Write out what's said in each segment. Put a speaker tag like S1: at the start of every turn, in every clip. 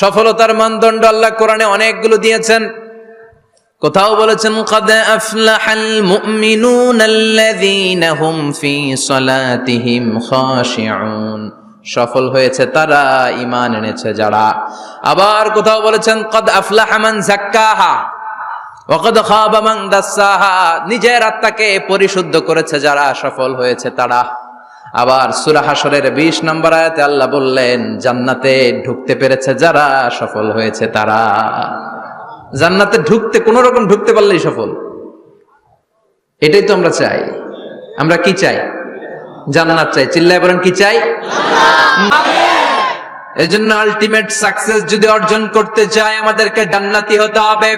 S1: সফলতার মানদণ্ড আল্লাহ কোরআনে অনেকগুলো দিয়েছেন। কোথাও বলেছেন, কদ আফলাহাল মুমিনুনাল্লাযীনা হুম ফি সলাতিহিম খাশিউন। সফল হয়েছে তারা, ঈমান এনেছে যারা। আবার কোথাও বলেছেন, কদ আফলাহা মান যাক্কাহা ওয়াকদ খাবা মান দাসাহা। নিজের আত্মাকে পরিশুদ্ধ করেছে যারা, সফল হয়েছে তারা। আবার সূরা হাশরের 20 নম্বর আয়াতে আল্লাহ বললেন জান্নাতে ঢুকতে পেরেছে যারা সফল হয়েছে তারা। জান্নাতে ঢুকতে কোন রকম ঢুকতে পারলেই সফল। এটাই তো আমরা চাই। আমরা কি চাই? জান্নাত চাই। চিল্লায় বলেন কি চাই? এই জন্য আলটিমেট সাকসেস যদি অর্জন করতে চাই আমাদেরকে জান্নাতি হতে হবে।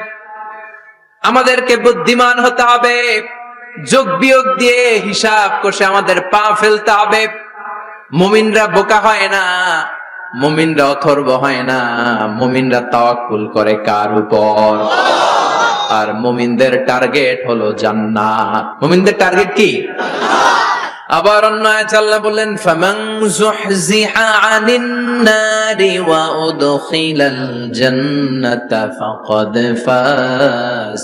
S1: আমাদেরকে বুদ্ধিমান হতে হবে। যোগ বিয়োগ দিয়ে হিসাব কষে আমাদের পা ফেলতে হবে। মুমিনরা বোকা হয় না, মুমিনরা অথর্ব হয় না, মুমিনরা তাওয়াক্কুল করে কার উপর? আর মুমিনদের টার্গেট হলো জান্নাত। মুমিনদের টার্গেট কি? আবার অন্য আয়াতে বললেন, ফামান যুহজিহা আনিন নারি ওয়া উদখিলাল জান্নাতা ফাকাদ ফাস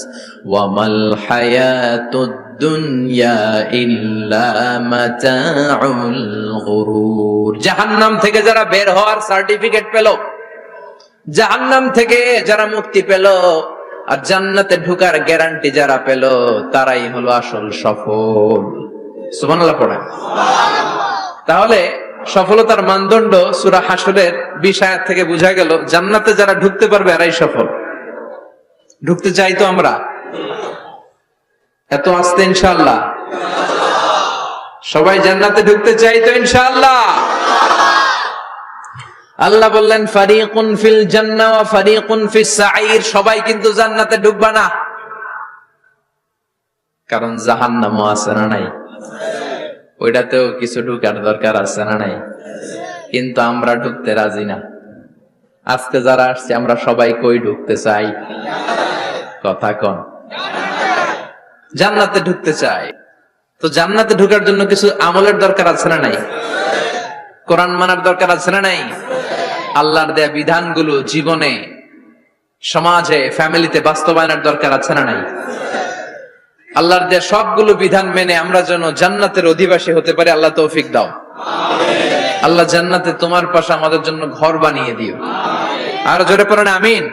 S1: ওয়া মাল হায়াতুদ দুনিয়া ইল্লা মাতাউল গুরুর। জাহান্নাম থেকে যারা বের হওয়ার সার্টিফিকেট পেল, জাহান্নাম থেকে যারা মুক্তি পেল আর জান্নাতে ঢুকার গ্যারান্টি যারা পেল, তারাই হলো আসল সফল। সুবহানাল্লাহ পড়ে। তাহলে সফলতার মানদণ্ড সুরা হাসরের বিশ থেকে বোঝা গেল, জান্নাতে যারা ঢুকতে পারবে এরাই সফল। ঢুকতে চাই তো আমরা? এত আসতে ইনশাআল্লাহ। সবাই জান্নাতে ঢুকতে চাই তো ইনশাআল্লাহ। আল্লাহ বললেন, ফারিকুন ফিল জান্নাহ ওয়া ফারিকুন ফিস সাঈর। সবাই কিন্তু জান্নাতে ঢুকবা না। কারণ জাহান্নামও আছে না নাই? ওইটাতেও কিছু ঢুকার দরকার আছে না নাই? কিন্তু আমরা ঢুকতে রাজি না। আজকে যারা আসছে, আমরা সবাই কই ঢুকতে চাই? কথা কন। জান্নাতে ঢুকতে চাই। তো জান্নাতে ঢুকার জন্য কিছু আমলের দরকার আছে না নাই? কোরআন মানার দরকার আছে না নাই? আল্লাহর দেয়া বিধানগুলো জীবনে, সমাজে ফ্যামিলিতে বাস্তবায়নের দরকার আছে না নাই? আল্লাহর দেয়া সবগুলো বিধান মেনে আমরা যেন জান্নাতের অধিবাসী হতে পারি, আল্লাহ তৌফিক দাও। আল্লাহ জান্নাতে তোমার পাশে আমাদের জন্য ঘর বানিয়ে দিও। আর জোরে পড়েন আমিন?